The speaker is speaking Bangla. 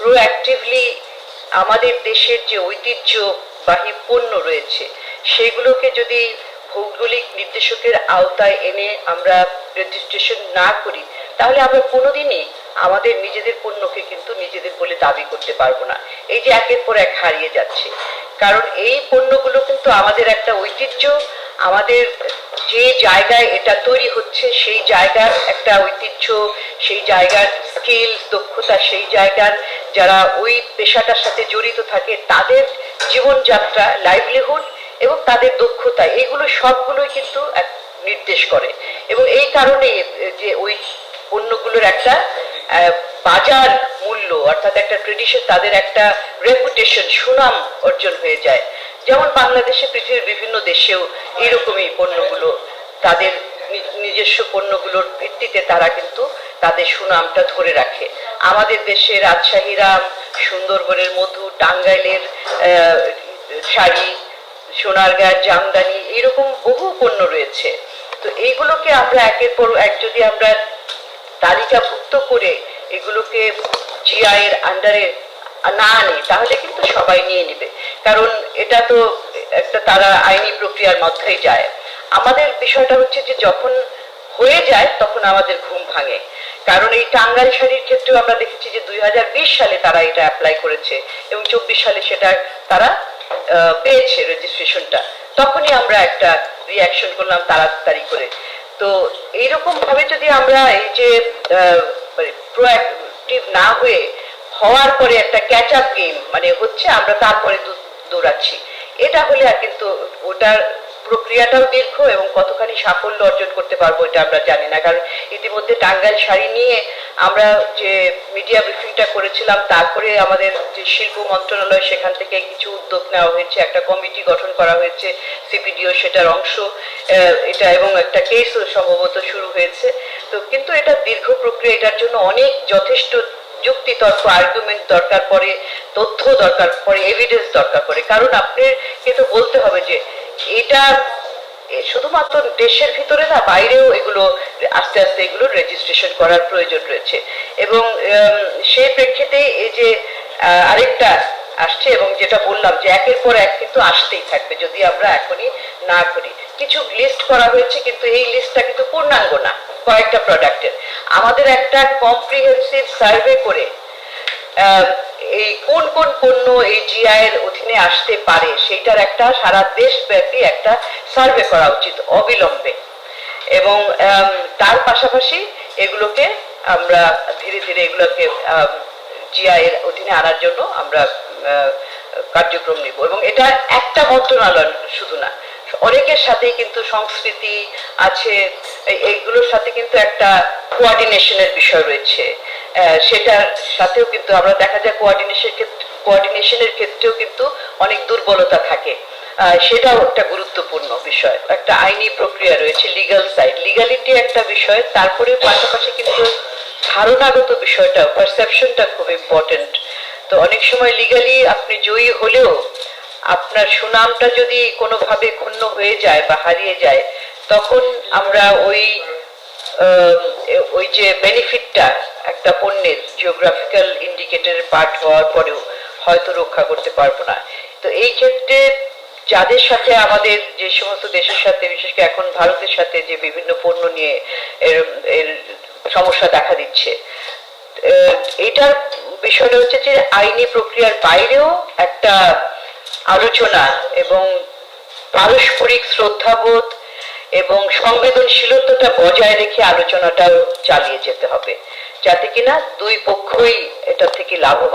প্রোঅ্যাক্টিভলি আমাদের দেশের যে ঐতিহ্যবাহী পণ্য রয়েছে, সেগুলোকে যদি ভৌগোলিক নির্দেশকের আওতায় এনে আমরা রেজিস্ট্রেশন না করি, তাহলে আমরা কোনোদিনই আমাদের নিজেদের পণ্যকে কিন্তু নিজেদের বলে দাবি করতে পারব না। এই যে একের পর এক হারিয়ে যাচ্ছে। কারণ এই পণ্যগুলো কিন্তু আমাদের একটা ঐতিহ্য, আমাদের যে জায়গায় এটা তৈরি হচ্ছে, সেই জায়গার একটা ঐতিহ্য, সেই জায়গার স্কিল দক্ষতা, সেই জায়গার যারা ওই পেশাটার সাথে জড়িত থাকে, তাদের জীবনযাত্রা লাইভলিহুড এবং তাদের দক্ষতা এইগুলো সবগুলোই কিন্তু নির্দেশ করে। এবং এই কারণে যে ওই পণ্যগুলোর একটা বাজার মূল্য, অর্থাৎ একটা ট্রেডিশন তাদের একটা রেপুটেশন সুনাম অর্জন হয়ে যায়। যেমন বাংলাদেশে, পৃথিবীর বিভিন্ন দেশেও এরকমই পণ্যগুলো, তাদের নিজস্ব পণ্যগুলোর ভিত্তিতে তারা কিন্তু তাদের সুনামটা ধরে রাখে। আমাদের দেশে রাজশাহী রাম সুন্দরবনের মধু, টাঙ্গাইলের শাড়ি, সোনারগাঁ, জামদানি এরকম বহু পণ্য রয়েছে। তো এইগুলোকে আমরা একের পর এক যদি আমরা তালিকাভুক্ত করে এগুলোকে জিআই এর আন্ডারে না আনে, তাহলে কিন্তু সবাই নিয়ে নেবে। কারণ এটা তো একটা তারা আইনি প্রক্রিয়ার মধ্যেই যায়। আমাদের বিষয়টা হচ্ছে যে যখন হয়ে যায়, তখন আমাদের ঘুম ভাঙে। কারণ এই টাঙ্গাইল শাড়ির ক্ষেত্রেও আমরা দেখেছি যে দুই সালে তারা এটা অ্যাপ্লাই করেছে এবং চব্বিশ সালে সেটা তারা পেয়েছে রেজিস্ট্রেশনটা তখনই আমরা একটা রিয়াকশন করলাম তাড়াতাড়ি করে। তো এইরকম ভাবে যদি আমরা এই যে প্রোঅ্যাক্টিভ না হয়ে হওয়ার পরে একটা ক্যাচ আপ গেম মানে হচ্ছে আমরা তারপরে দৌড়াচ্ছি। এটা হলে আর কিন্তু ওটার প্রক্রিয়াটাও দীর্ঘ এবং কতখানি সাফল্য অর্জন করতে পারব এটা আমরা জানি না। কারণ ইতিমধ্যে টাঙ্গাইল শাড়ি নিয়ে আমরা যে মিডিয়া ব্রিফিংটা করেছিলাম, তারপরে আমাদের যে শিল্প মন্ত্রণালয় সেখান থেকে কিছু উদ্যোগ নেওয়া হয়েছে, একটা কমিটি গঠন করা হয়েছে সিপিডিও সেটার অংশ এটা এবং একটা কেসও সম্ভবত শুরু হয়েছে। তো কিন্তু এটা দীর্ঘ প্রক্রিয়া, এটার জন্য অনেক যথেষ্ট যুক্তি তর্ক আর্গুমেন্ট দরকার পড়ে, তথ্য দরকার পড়ে এভিডেন্স দরকার পড়ে। কারণ আপনি কিন্তু বলতে হবে যে এটা শুধুমাত্র দেশের ভিতরে না, বাইরেও এগুলো আস্তে আস্তে এগুলো রেজিস্ট্রেশন করার প্রয়োজন রয়েছে। এবং সেই প্রেক্ষিতে এই যে আরেকটা আসছে এবং যেটা বললাম যে একের পর এক কিন্তু আসতেই থাকবে, যদি আমরা এখনই না করি। কিছু লিস্ট করা হয়েছে, কিন্তু এই লিস্টটা কিন্তু পূর্ণাঙ্গ না, কয়েকটা প্রোডাক্টের আমাদের একটা কম্প্রিহেন্সিভ সার্ভে করে এই কোন কোন পণ্য এই জিআই এর অধীনে আসতে পারে, সেইটার একটা সারা দেশব্যাপী একটা সার্ভে করা উচিত, অবিলম্বে। এবং তার পাশাপাশি এগুলোকে আমরা ধীরে ধীরে এগুলোকে জিআই এর অধীনে আনার জন্য আমরা কার্যক্রম নিব। এবং এটা একটা মন্ত্রণালয় শুধু না, অনেকের সাথে কিন্তু সংস্কৃতি আছে এই- এইগুলোর সাথে কিন্তু একটা কোয়ার্ডিনেশনের বিষয় রয়েছে। সেটার সাথেও কিন্তু আমরা দেখা যায় কোয়ার্ডিনেশন কোয়ার্ডিনেশনের ক্ষেত্রেও কিন্তু অনেক দুর্বলতা থাকে। সেটাও একটা গুরুত্বপূর্ণ বিষয়। একটা আইনি প্রক্রিয়া রয়েছে লিগাল সাইড লিগালিটি একটা বিষয় তারপরে পাশাপাশি কিন্তু ধারণাগত বিষয়টা পারসেপশনটা খুব ইম্পর্টেন্ট তো অনেক সময় লিগালি আপনি জয়ী হলেও আপনার সুনামটা যদি কোনোভাবে ক্ষুণ্ণ হয়ে যায় বা হারিয়ে যায়, তখন আমরা ওই ওই যে বেনিফিটটা একটা পণ্যের জিওগ্রাফিক্যাল ইন্ডিকেটরের পার্ট হওয়ার পরেও হয়তো রক্ষা করতে পারব না। তো এই ক্ষেত্রে যাদের সাথে আমাদের যে সমস্ত দেশের সাথে, বিশেষ করে এখন ভারতের সাথে যে বিভিন্ন পণ্য নিয়ে এর এর সমস্যা দেখা দিচ্ছে এটার বিষয়টা হচ্ছে যে আইনি প্রক্রিয়ার বাইরেও একটা আলোচনা এবং পারস্পরিক শ্রদ্ধাবোধ এবং সংবেদনশীলতাটা বজায় রেখে আলোচনাটাও চালিয়ে যেতে হবে। যাতে কিনা দুই পক্ষই এটা থেকে লাভবান।